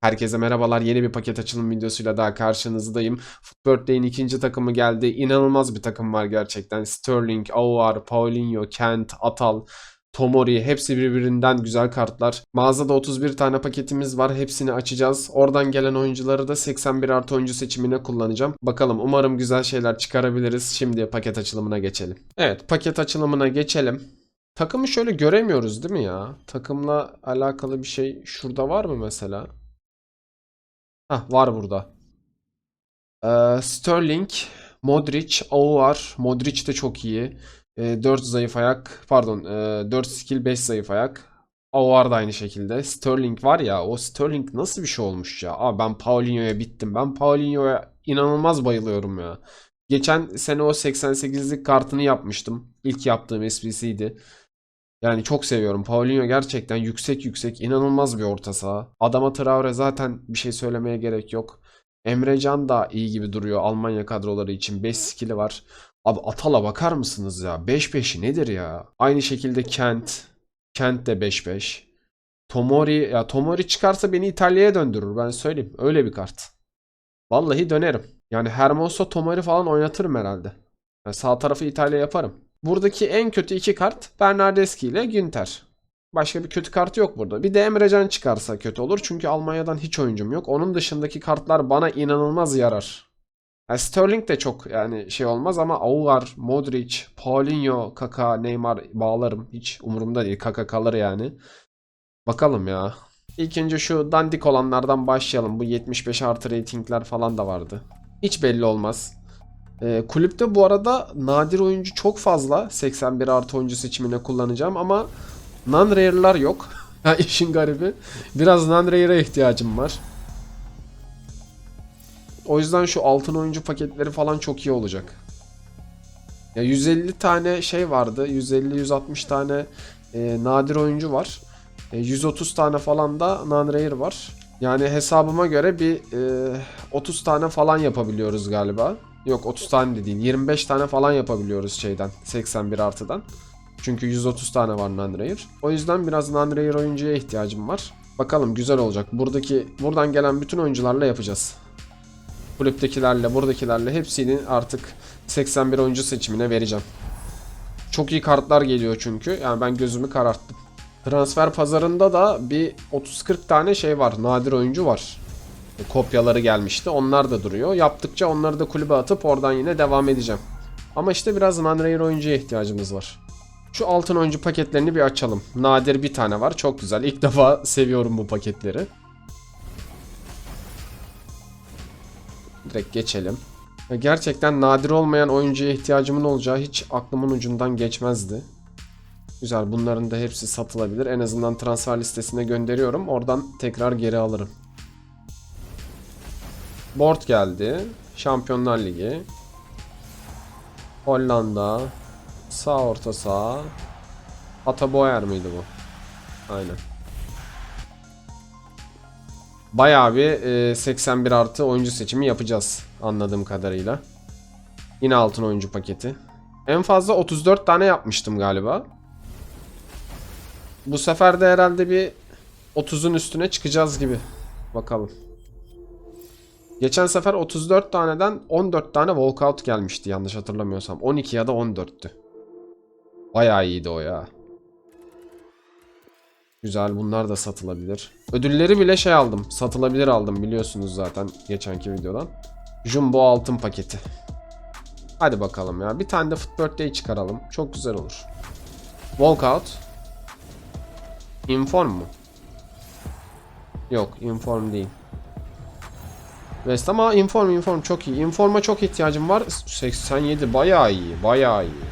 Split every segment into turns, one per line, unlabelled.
Herkese merhabalar. Yeni bir paket açılım videosuyla daha karşınızdayım. Footbirthay'in ikinci takımı geldi. İnanılmaz bir takım var gerçekten. Sterling, Aouar, Paulinho, Kent, Atal, Tomori hepsi birbirinden güzel kartlar. Mağazada 31 tane paketimiz var. Hepsini açacağız. Oradan gelen oyuncuları da 81 artı oyuncu seçimine kullanacağım. Bakalım umarım güzel şeyler çıkarabiliriz. Şimdi paket açılımına geçelim. Evet paket açılımına geçelim. Takımı şöyle göremiyoruz değil mi ya? Takımla alakalı bir şey şurada var mı mesela? Hah var burada. Ee, Sterling, Modric, Aouar. Modric de çok iyi. Ee, 4 zayıf ayak. Pardon. E, 4 skill 5 zayıf ayak. Aouar da aynı şekilde. Sterling var ya. O Sterling nasıl bir şey olmuş ya. Abi ben Paulinho'ya bittim. Ben Paulinho'ya inanılmaz bayılıyorum ya. Geçen sene o 88'lik kartını yapmıştım. İlk yaptığım esprisiydi. Yani çok seviyorum. Paulinho gerçekten yüksek yüksek inanılmaz bir orta saha. Adama Traore zaten bir şey söylemeye gerek yok. Emrecan da iyi gibi duruyor Almanya kadroları için. 5 skill'i var. Abi Atal'a bakar mısınız ya? 5-5'i nedir ya? Aynı şekilde Kent. Kent de 5-5. Tomori ya Tomori çıkarsa beni İtalya'ya döndürür ben söyleyeyim. Öyle bir kart. Vallahi dönerim. Yani Hermoso Tomori falan oynatırım herhalde. Yani sağ tarafı İtalya yaparım. Buradaki en kötü iki kart Bernardeschi ile Günter. Başka bir kötü kart yok burada. Bir de Emrecan çıkarsa kötü olur. Çünkü Almanya'dan hiç oyuncum yok. Onun dışındaki kartlar bana inanılmaz yarar. Yani Sterling de çok yani şey olmaz ama Aouar, Modric, Paulinho, Kaka, Neymar bağlarım. Hiç umurumda değil. Kalır yani. Bakalım ya. İlk önce şu dandik olanlardan başlayalım. Bu 75 artı ratingler falan da vardı. Hiç belli olmaz. Ee, kulüpte bu arada nadir oyuncu çok fazla. 81 artı oyuncu seçimine kullanacağım ama non-rare'lar yok. işin garibi. Biraz non-rare'e ihtiyacım var. O yüzden şu altın oyuncu paketleri falan çok iyi olacak. Ya 150 tane şey vardı. 150-160 tane e, nadir oyuncu var. E, 130 tane falan da non-rare var. Yani hesabıma göre bir e, 30 tane falan yapabiliyoruz galiba. Yok 30 tane de değil. 25 tane falan yapabiliyoruz şeyden. 81 artıdan. Çünkü 130 tane var non-rare. O yüzden biraz non-rare oyuncuya ihtiyacım var. Bakalım güzel olacak. Buradaki buradan gelen bütün oyuncularla yapacağız. Kulüptekilerle, buradakilerle hepsini artık 81 oyuncu seçimine vereceğim. Çok iyi kartlar geliyor çünkü. Yani ben gözümü kararttım. Transfer pazarında da bir 30-40 tane şey var. Nadir oyuncu var kopyaları gelmişti. Onlar da duruyor. Yaptıkça onları da kulübe atıp oradan yine devam edeceğim. Ama işte biraz non-rare oyuncuya ihtiyacımız var. Şu altın oyuncu paketlerini bir açalım. Nadir bir tane var. Çok güzel. İlk defa seviyorum bu paketleri. Direkt geçelim. Gerçekten nadir olmayan oyuncuya ihtiyacımın olacağı hiç aklımın ucundan geçmezdi. Güzel bunların da hepsi satılabilir. En azından transfer listesine gönderiyorum. Oradan tekrar geri alırım. Board geldi. Şampiyonlar Ligi. Hollanda. Sağ orta sağ. Ata Boyer mıydı bu? Aynen. Bayağı bir e, 81 artı oyuncu seçimi yapacağız anladığım kadarıyla. Yine altın oyuncu paketi. En fazla 34 tane yapmıştım galiba. Bu sefer de herhalde bir 30'un üstüne çıkacağız gibi. Bakalım. Geçen sefer 34 taneden 14 tane walkout gelmişti yanlış hatırlamıyorsam. 12 ya da 14'tü. Bayağı iyiydi o ya. Güzel bunlar da satılabilir. Ödülleri bile şey aldım. Satılabilir aldım biliyorsunuz zaten geçenki videodan. Jumbo altın paketi. Hadi bakalım ya. Bir tane de Foot Birthday çıkaralım. Çok güzel olur. Walkout. Inform mu? Yok inform değil. West ama inform inform çok iyi. Informa çok ihtiyacım var. 87 bayağı iyi. Bayağı iyi.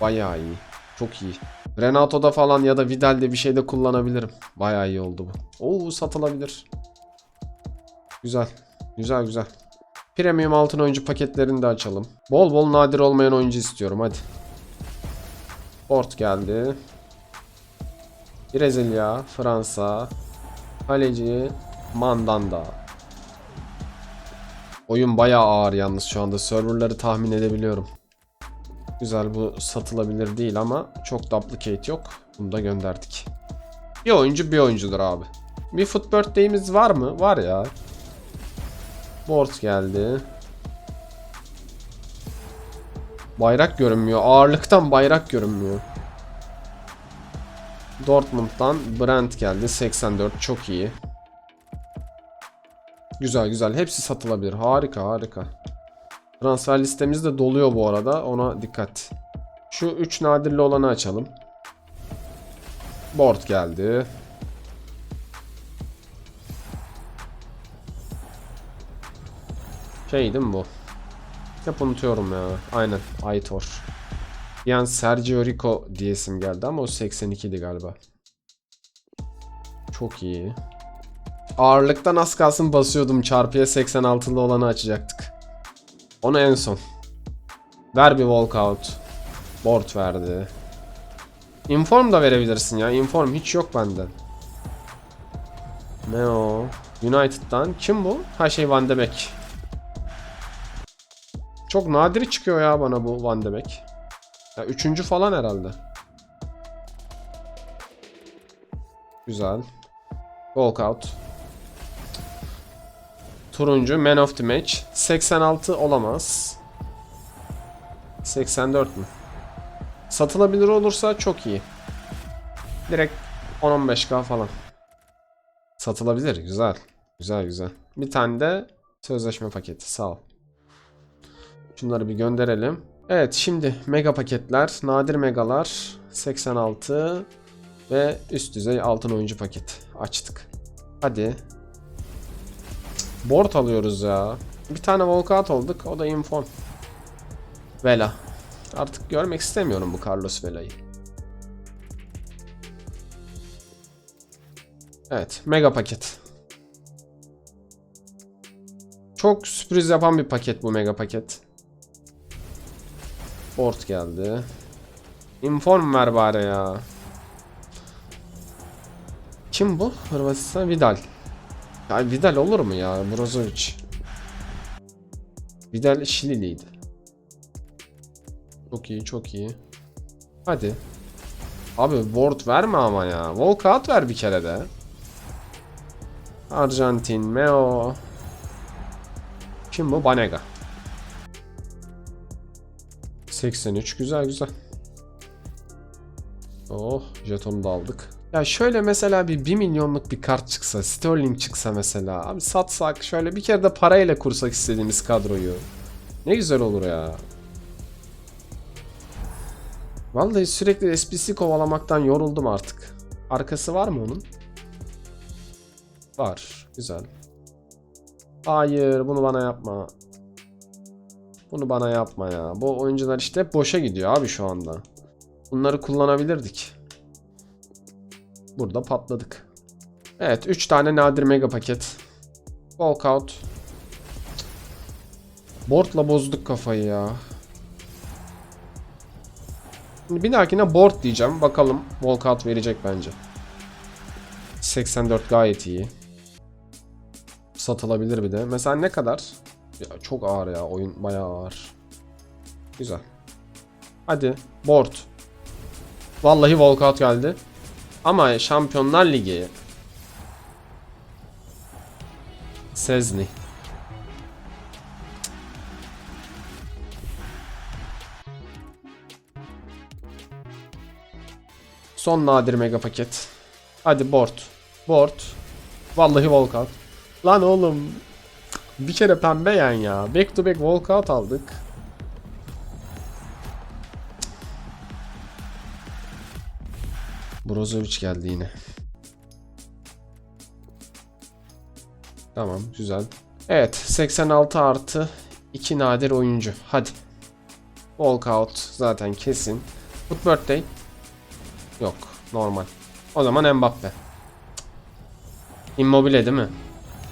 Bayağı iyi. Çok iyi. Renato'da falan ya da Vidal'de bir şeyde kullanabilirim. Bayağı iyi oldu bu. Oo satılabilir. Güzel. Güzel güzel. Premium altın oyuncu paketlerini de açalım. Bol bol nadir olmayan oyuncu istiyorum hadi. Port geldi. Brezilya, Fransa, Kaleci, Mandanda. Oyun bayağı ağır yalnız şu anda. Serverları tahmin edebiliyorum. Güzel bu satılabilir değil ama çok duplicate yok. Bunu da gönderdik. Bir oyuncu bir oyuncudur abi. Bir foot birthday'imiz var mı? Var ya. Board geldi. Bayrak görünmüyor. Ağırlıktan bayrak görünmüyor. Dortmund'dan Brent geldi. 84 çok iyi. Güzel güzel. Hepsi satılabilir. Harika harika. Transfer listemiz de doluyor bu arada. Ona dikkat. Şu 3 nadirli olanı açalım. Board geldi. Şey değil mi bu? Hep unutuyorum ya. Aynen. Aitor. Bir an Sergio Rico diyesim geldi ama o 82'di galiba. Çok iyi. Ağırlıktan az kalsın basıyordum. Çarpıya 86'lı olanı açacaktık. Onu en son. Ver bir walkout. Board verdi. Inform da verebilirsin ya. Inform hiç yok benden. Ne o? United'dan. Kim bu? Ha şey Van de Beek. Çok nadiri çıkıyor ya bana bu Van de Beek. Ya üçüncü falan herhalde. Güzel. Walkout. Turuncu Man of the Match. 86 olamaz. 84 mü? Satılabilir olursa çok iyi. Direkt 10-15k falan. Satılabilir. Güzel. Güzel güzel. Bir tane de sözleşme paketi. Sağ ol. Şunları bir gönderelim. Evet şimdi mega paketler. Nadir megalar. 86 ve üst düzey altın oyuncu paket. Açtık. Hadi. Board alıyoruz ya. Bir tane walkout olduk. O da inform. Vela. Artık görmek istemiyorum bu Carlos Vela'yı. Evet. Mega paket. Çok sürpriz yapan bir paket bu mega paket. Board geldi. Inform ver bari ya. Kim bu? Hırvatistan Vidal. Ya Vidal olur mu ya? Brozovic. Vidal Şililiydi. Çok iyi, çok iyi. Hadi. Abi ward verme ama ya. Walkout ver bir kere de. Arjantin, Meo. Kim bu? Banega. 83 güzel güzel. Oh jetonu da aldık. Ya şöyle mesela bir 1 milyonluk bir kart çıksa, Sterling çıksa mesela. Abi satsak şöyle bir kere de parayla kursak istediğimiz kadroyu. Ne güzel olur ya. Vallahi sürekli SPC kovalamaktan yoruldum artık. Arkası var mı onun? Var. Güzel. Hayır bunu bana yapma. Bunu bana yapma ya. Bu oyuncular işte boşa gidiyor abi şu anda. Bunları kullanabilirdik. Burada patladık. Evet 3 tane nadir mega paket. Walkout. Board'la bozduk kafayı ya. Şimdi bir dahakine board diyeceğim. Bakalım walkout verecek bence. 84 gayet iyi. Satılabilir bir de. Mesela ne kadar? Ya çok ağır ya. Oyun bayağı ağır. Güzel. Hadi board. Vallahi walkout geldi. Ama Şampiyonlar Ligi. Sezni. Son nadir mega paket. Hadi board. Board. Vallahi walkout. Lan oğlum. Bir kere pembe yan ya. Back to back walkout aldık. Brozovic geldi yine. Tamam güzel. Evet 86 artı 2 nadir oyuncu. Hadi. Walkout zaten kesin. Foot birthday. Yok normal. O zaman Mbappe. Immobile değil mi?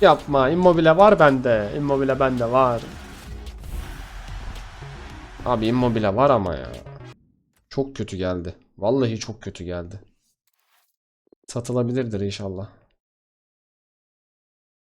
Yapma Immobile var bende. Immobile bende var. Abi Immobile var ama ya. Çok kötü geldi. Vallahi çok kötü geldi. Satılabilirdir inşallah.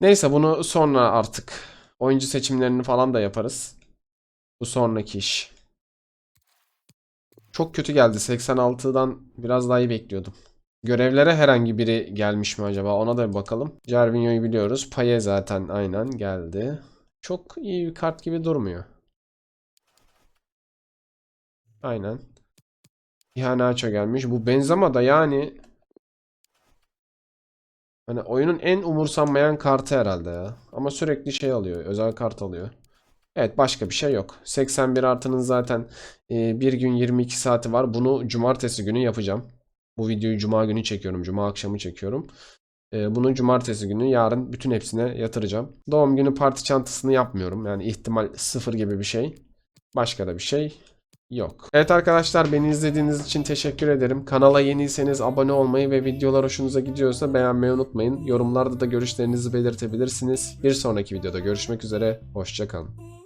Neyse bunu sonra artık oyuncu seçimlerini falan da yaparız. Bu sonraki iş. Çok kötü geldi. 86'dan biraz daha iyi bekliyordum. Görevlere herhangi biri gelmiş mi acaba? Ona da bir bakalım. Jarvinho'yu biliyoruz. Paye zaten aynen geldi. Çok iyi bir kart gibi durmuyor. Aynen. Iheanacho gelmiş. Bu Benzema da yani hani oyunun en umursanmayan kartı herhalde ya. Ama sürekli şey alıyor. Özel kart alıyor. Evet başka bir şey yok. 81 artının zaten e, bir gün 22 saati var. Bunu cumartesi günü yapacağım. Bu videoyu cuma günü çekiyorum. Cuma akşamı çekiyorum. E, bunu cumartesi günü yarın bütün hepsine yatıracağım. Doğum günü parti çantasını yapmıyorum. Yani ihtimal sıfır gibi bir şey. Başka da bir şey yok. Evet arkadaşlar beni izlediğiniz için teşekkür ederim. Kanala yeniyseniz abone olmayı ve videolar hoşunuza gidiyorsa beğenmeyi unutmayın. Yorumlarda da görüşlerinizi belirtebilirsiniz. Bir sonraki videoda görüşmek üzere. Hoşçakalın.